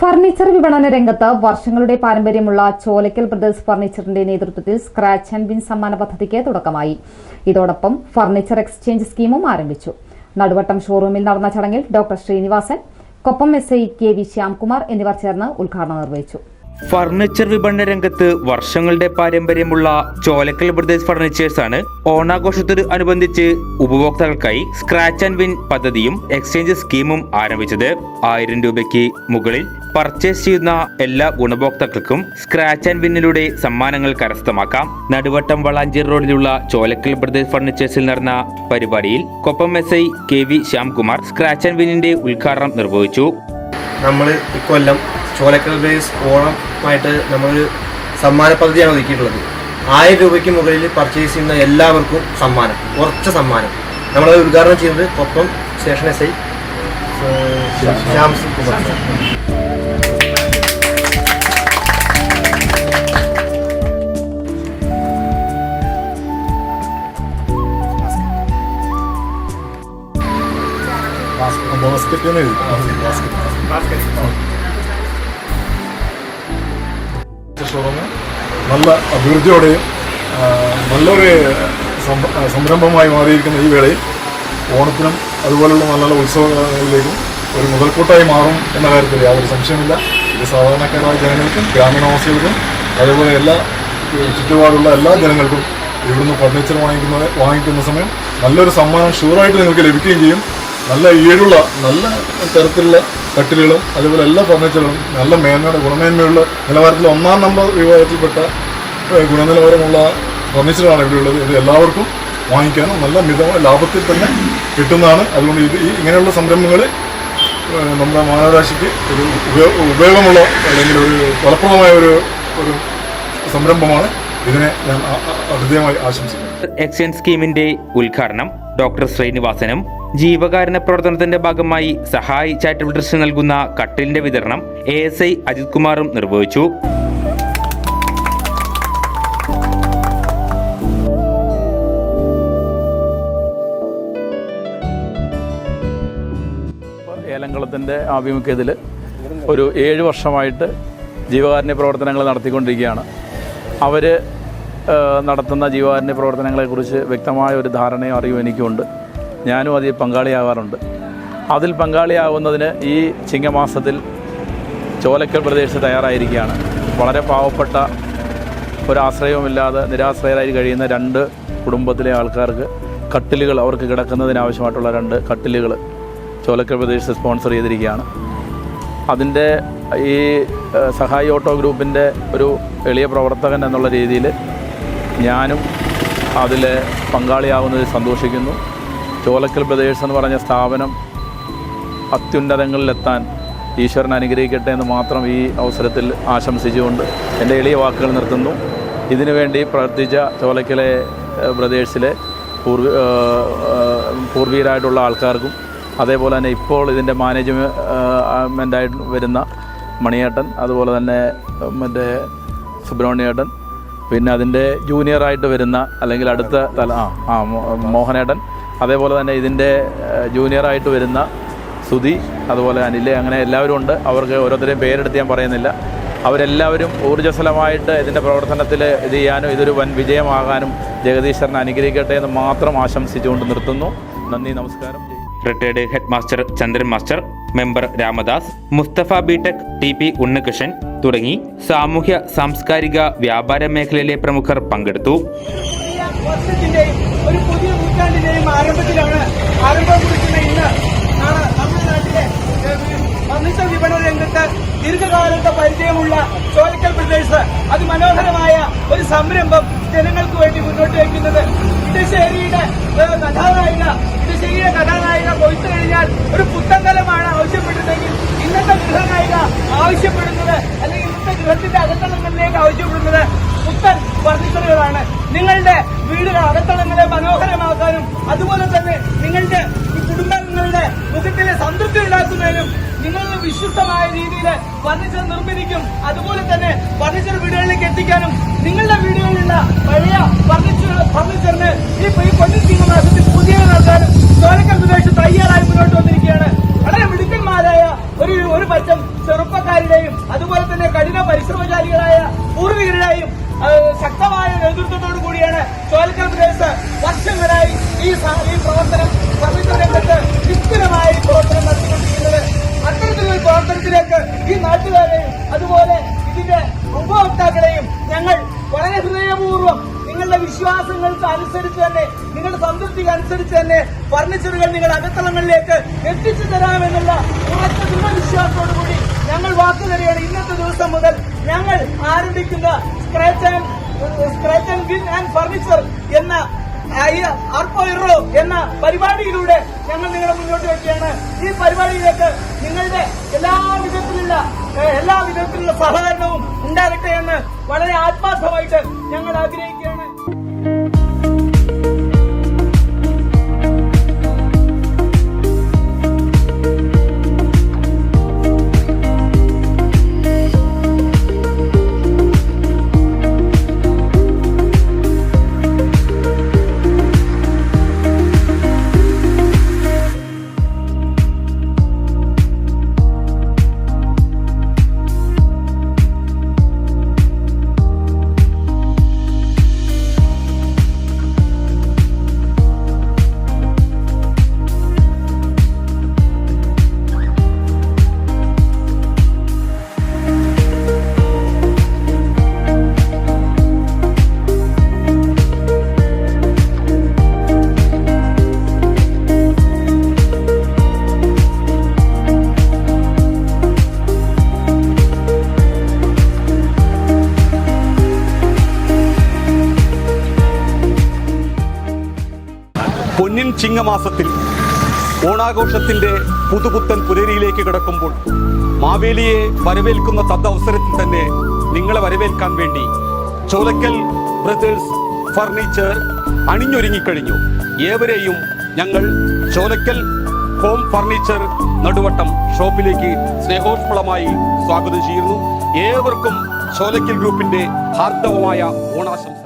Furniture വിപണന രംഗത്ത് വർഷങ്ങളുടെ പാരമ്പര്യമുള്ള ചോലക്കൽ ബ്രദേഴ്സ് ഫർണിച്ചറിന്റെ നേതൃത്വത്തിൽ സ്ക്രാച്ച് ആൻഡ് വിൻ സമ്മാന പദ്ധതിക്ക് തുടക്കമായി. ഇതോടൊപ്പം ഫർണിച്ചർ എക്സ്ചേഞ്ച് സ്കീമും ആരംഭിച്ചു. നടുവട്ടം ഷോറൂമിൽ നടന്ന ചടങ്ങിൽ doctor Srinivasan Koppam S I K V Shyamkumar എന്നിവർ ചേർന്ന് ഉദ്ഘാടനം നിർവഹിച്ചു. ഫർണിച്ചർ വിപണന രംഗത്ത് വർഷങ്ങളുടെ പാരമ്പര്യമുള്ള ചോലക്കൽ ബ്രദേഴ്സ് ഫർണിച്ചേഴ്സ് ആണ് ഓണാഘോഷത്തോട് അനുബന്ധിച്ച് ഉപഭോക്താക്കൾക്കായി സ്ക്രാച്ച് ആൻഡ് വിൻ പദ്ധതിയും എക്സ്ചേഞ്ച് സ്കീമും ആരംഭിച്ചത്. ആയിരം രൂപയ്ക്ക് മുകളിൽ പർച്ചേസ് ചെയ്യുന്ന എല്ലാ ഗുണഭോക്താക്കൾക്കും സ്ക്രാച്ച് ആൻഡ് വിന്നിലൂടെ സമ്മാനങ്ങൾ കരസ്ഥമാക്കാം നടുവട്ടം വളാഞ്ചേരി റോഡിലുള്ള ചോലക്കൽ ബ്രദേഴ്സ് ഫർണിച്ചേഴ്സിൽ നടന്ന പരിപാടിയിൽ Koppam S I K V Shyamkumar scratch and വിന്നിന്റെ ഉദ്ഘാടനം നിർവഹിച്ചു നമ്മൾ ഇക്കൊല്ലം ചോലക്കൽ ബ്രദേഴ്സ് ഓണമായിട്ട് നമ്മളൊരു സമ്മാന പദ്ധതിയാണ് ഒരുക്കിയിട്ടുള്ളത് ആയിരം രൂപയ്ക്ക് മുകളിൽ പർച്ചേസ് ചെയ്യുന്ന എല്ലാവർക്കും സമ്മാനം കുറച്ച് സമ്മാനം നമ്മളത് ഉദ്ഘാടനം ചെയ്യുന്നത് Koppam station S I Shyam Kumar basket എന്ന് എഴുതി ഷോറൂം നല്ല അഭിവൃദ്ധിയോടെയും നല്ലൊരു സംരംഭമായി മാറിയിരിക്കുന്ന ഈ വേളയിൽ ഓണത്തിനും അതുപോലുള്ള നല്ല നല്ല ഉത്സവങ്ങളിലേക്കും ഒരു മുതൽക്കൂട്ടായി മാറും എന്ന കാര്യത്തിൽ യാതൊരു സംശയമില്ല ഇത് സാധാരണക്കാരായ ജനങ്ങൾക്കും ഗ്രാമീണവാസികൾക്കും അതുപോലെ എല്ലാ ചുറ്റുപാടുള്ള എല്ലാ ജനങ്ങൾക്കും ഇവിടുന്ന് ഫർണിച്ചർ വാങ്ങിക്കുന്നത് വാങ്ങിക്കുന്ന സമയം നല്ലൊരു സമ്മാനം ഷുവറായിട്ട് നിങ്ങൾക്ക് ലഭിക്കുകയും ചെയ്യും. നല്ല ഈടുള്ള നല്ല തരത്തിലുള്ള കട്ടിലുകളും അതുപോലെ എല്ലാ ഫർണിച്ചറുകളും നല്ല മേന്മയുടെ ഗുണമേന്മയുള്ള നിലവാരത്തിൽ ഒന്നാം നമ്പർ വിഭാഗത്തിൽപ്പെട്ട ഗുണനിലവാരമുള്ള ഫർണിച്ചറാണ് ഇവിടെ ഉള്ളത്. ഇത് എല്ലാവർക്കും വാങ്ങിക്കാനും നല്ല മിതമായ ലാഭത്തിൽ തന്നെ കിട്ടുന്നതാണ്. അതുകൊണ്ട് ഇത് ഈ ഇങ്ങനെയുള്ള സംരംഭങ്ങൾ നമ്മുടെ മാനവരാശിക്ക് ഒരു ഉപയോഗ ഉപയോഗമുള്ള അല്ലെങ്കിൽ ഒരു ഫലപ്രദമായ ഒരു ഒരു സംരംഭമാണ്. ഇതിനെ ഞാൻ ഹൃദയമായി ആശംസിക്കുന്നു. എക്സ്ചേഞ്ച് സ്കീമിന്റെ ഉദ്ഘാടനം ഡോക്ടർ ശ്രീനിവാസനും ജീവകാരുണ്യ പ്രവർത്തനത്തിന്റെ ഭാഗമായി സഹായി ചാരിറ്റബിൾ ട്രസ്റ്റ് നൽകുന്ന കട്ടിലിന്റെ വിതരണം എ എസ് ഐ അജിത് കുമാറും നിർവഹിച്ചു. ഏലംകുളത്തിന്റെ ആഭിമുഖ്യത്തിൽ ഒരു ഏഴ് വർഷമായിട്ട് ജീവകാരുണ്യ പ്രവർത്തനങ്ങൾ നടത്തിക്കൊണ്ടിരിക്കുകയാണ്. അവർ നടത്തുന്ന ജീവകാരുണ്യ പ്രവർത്തനങ്ങളെക്കുറിച്ച് വ്യക്തമായ ഒരു ധാരണയും അറിവും എനിക്കുണ്ട്. ഞാനും അതിൽ പങ്കാളിയാവാറുണ്ട്. അതിൽ പങ്കാളിയാവുന്നതിന് ഈ ചിങ്ങമാസത്തിൽ ചോലക്കൽ പ്രദേശത്ത് തയ്യാറായിരിക്കുകയാണ്. വളരെ പാവപ്പെട്ട ഒരാശ്രയവുമില്ലാതെ നിരാശ്രയരായി കഴിയുന്ന രണ്ട് കുടുംബത്തിലെ ആൾക്കാർക്ക് കട്ടിലുകൾ അവർക്ക് കിടക്കുന്നതിനാവശ്യമായിട്ടുള്ള രണ്ട് കട്ടിലുകൾ ചോലക്കൽ പ്രദേശത്ത് സ്പോൺസർ ചെയ്തിരിക്കുകയാണ്. അതിന്റെ ഈ സഹായി ഓട്ടോ ഗ്രൂപ്പിന്റെ ഒരു എളിയ പ്രവർത്തകൻ എന്നുള്ള രീതിയിൽ ഞാനും അതിൽ പങ്കാളിയാവുന്നതിൽ സന്തോഷിക്കുന്നു. ചോലക്കൽ ബ്രദേഴ്സ് എന്ന് പറഞ്ഞ സ്ഥാപനം അത്യുന്നതങ്ങളിലെത്താൻ ഈശ്വരൻ അനുഗ്രഹിക്കട്ടെ എന്ന് മാത്രം ഈ അവസരത്തിൽ ആശംസിച്ചുകൊണ്ട് എന്റെ എളിയ വാക്കുകൾ നിർത്തുന്നു. ഇതിനുവേണ്ടി പ്രവർത്തിച്ച ചോലക്കലെ ബ്രദേഴ്സിലെ പൂർവി പൂർവീരായിട്ടുള്ള ആൾക്കാർക്കും അതേപോലെ തന്നെ ഇപ്പോൾ ഇതിന്റെ മാനേജ്മെന്റായിട്ട് വരുന്ന മണിയേട്ടൻ അതുപോലെ തന്നെ മറ്റേ സുബ്രഹ്മണ്യേട്ടൻ പിന്നെ അതിന്റെ ജൂനിയറായിട്ട് വരുന്ന അല്ലെങ്കിൽ അടുത്ത തല ആ ആ മോഹനേട്ടൻ അതേപോലെ തന്നെ ഇതിന്റെ ജൂനിയറായിട്ട് വരുന്ന സുധി അതുപോലെ അനിൽ അങ്ങനെ എല്ലാവരും ഉണ്ട്. അവർക്ക് ഓരോരുത്തരെയും പേരെടുത്ത് ഞാൻ പറയുന്നില്ല. അവരെല്ലാവരും ഊർജസ്വലമായിട്ട് ഇതിന്റെ പ്രവർത്തനത്തിൽ ഇത് ചെയ്യാനും ഇതൊരു വൻ വിജയമാകാനും ജഗദീശ്വരനെ അനുഗ്രഹിക്കട്ടെ എന്ന് മാത്രം ആശംസിച്ചുകൊണ്ട് നിർത്തുന്നു. നന്ദി നമസ്കാരം. Retired head master Chandran master member Ramadas Mustafa BTech T P Unnikrishnan തുടങ്ങി സാമൂഹ്യ സാംസ്കാരിക വ്യാപാര മേഖലയിലെ പ്രമുഖർ പങ്കെടുത്തു പുതിയ വർഷത്തിന്റെയും ഒരു പുതിയ നൂറ്റാണ്ടിന്റെയും ആരംഭത്തിലാണ് ആരംഭം കുറിക്കുന്ന ഇന്ന് ആണ് നമ്മുടെ നാട്ടിലെ ഏഹ്, ഫർണിച്ചർ വിപണന രംഗത്ത് ദീർഘകാലത്തെ പരിചയമുള്ള ചോലക്കൽ ബ്രദേഴ്സ് അതിമനോഹരമായ ഒരു സംരംഭം ജനങ്ങൾക്ക് വേണ്ടി മുന്നോട്ട് വയ്ക്കുന്നത്. ഇടശ്ശേരിയുടെ കഥാനായിക ഇടശ്ശേരിയുടെ കഥാനായിക കൊയ്ത്തു കഴിഞ്ഞാൽ ഒരു പുത്തങ്കലമാണ് ആവശ്യപ്പെടുന്നതെങ്കിൽ ഇന്നത്തെ ഗൃഹനായിക ആവശ്യപ്പെടുന്നത് അല്ലെങ്കിൽ ഇന്നത്തെ ഗൃഹത്തിന്റെ അകത്തളങ്ങളിലേക്ക് ആവശ്യപ്പെടുന്നത് പുത്തൻ ഫർണിച്ചറുകളാണ് നിങ്ങളുടെ വീടുകൾ അകത്തളങ്ങളെ മനോഹരമാക്കാനും അതുപോലെ തന്നെ നിങ്ങളുടെ കുടുംബങ്ങളുടെ മുഖത്തിലെ സംതൃപ്തി ഉണ്ടാക്കുന്നതിനും നിങ്ങളുടെ വിശ്വസ്തമായ രീതിയിൽ ഫർണിച്ചർ നിർമ്മിക്കും അതുപോലെ തന്നെ ഫർണിച്ചർ വീടുകളിലേക്ക് എത്തിക്കാനും നിങ്ങളുടെ വീടുകളിലുള്ള പഴയ ഫർണിച്ചർ ഫർണിച്ചറിന് ഈ പൊന്നിച്ചിങ്ങ മാസത്തിൽ പുതിയ നൽകാനും ചോലക്കൽ പ്രദേശം തയ്യാറായി മുന്നോട്ട് വന്നിരിക്കുകയാണ്. വളരെ മിടുക്കന്മാരായ ഒരു ഒരു പറ്റം ചെറുപ്പക്കാരുടെയും അതുപോലെ തന്നെ കഠിന പരിശ്രമശാലികളായ പൂർവികരുടെയും ശക്തമായ നേതൃത്വത്തോടു കൂടിയാണ് ചോലക്കൽ പ്രദേശത്ത് വർഷങ്ങളായി ഈ പ്രവർത്തനം ഫർണിച്ചർ രംഗത്ത് വിസ്തൃതമായി പ്രവർത്തനം നടത്തിക്കൊണ്ടിരിക്കുന്നത് പ്രവർത്തനത്തിലേക്ക് ഈ നാട്ടുകാരെയും അതുപോലെ ഇതിന്റെ ഉപഭോക്താക്കളെയും ഞങ്ങൾ വളരെ ഹൃദയപൂർവം നിങ്ങളുടെ വിശ്വാസങ്ങൾക്ക് അനുസരിച്ച് തന്നെ നിങ്ങളുടെ സംതൃപ്തിക്ക് അനുസരിച്ച് തന്നെ ഫർണിച്ചറുകൾ നിങ്ങളുടെ അകത്തളങ്ങളിലേക്ക് എത്തിച്ചു തരാമെന്നുള്ള ഉറച്ച ദൃഢവിശ്വാസത്തോടു കൂടി ഞങ്ങൾ വാക്ക് തരികയാണ്. ഇന്നത്തെ ദിവസം മുതൽ ഞങ്ങൾ ആരംഭിക്കുന്ന scratch and scratch and win and furniture എന്ന അർപ്പോ എന്ന പരിപാടിയിലൂടെ ഞങ്ങൾ നിങ്ങളെ മുന്നോട്ട് വയ്ക്കുകയാണ് ഈ പരിപാടിയിലേക്ക് നിങ്ങളുടെ എല്ലാ വിധത്തിലുള്ള എല്ലാ വിധത്തിലുള്ള സഹകരണവും ഉണ്ടാകട്ടെ എന്ന് വളരെ ആത്മാർത്ഥമായിട്ട് ഞങ്ങൾ ആഗ്രഹിക്കുകയാണ്. പൊന്നിൻ ചിങ്ങമാസത്തിൽ ഓണാഘോഷത്തിന്റെ പുതുപുത്തൻ പുലരിയിലേക്ക് കിടക്കുമ്പോൾ മാവേലിയെ വരവേൽക്കുന്ന തദ്വസരത്തിൽ തന്നെ നിങ്ങളെ വരവേൽക്കാൻ വേണ്ടി ചോലക്കൽ ബ്രദേഴ്സ് ഫർണിച്ചർ അണിഞ്ഞൊരുങ്ങിക്കഴിഞ്ഞു. ഏവരെയും ഞങ്ങൾ ചോലക്കൽ ഹോം ഫർണിച്ചർ നടുവട്ടം ഷോപ്പിലേക്ക് സ്നേഹോഷ്മളമായി സ്വാഗതം ചെയ്യുന്നു. ഏവർക്കും ചോലക്കൽ ഗ്രൂപ്പിന്റെ ഹാർദവമായ ഓണാശംസകൾ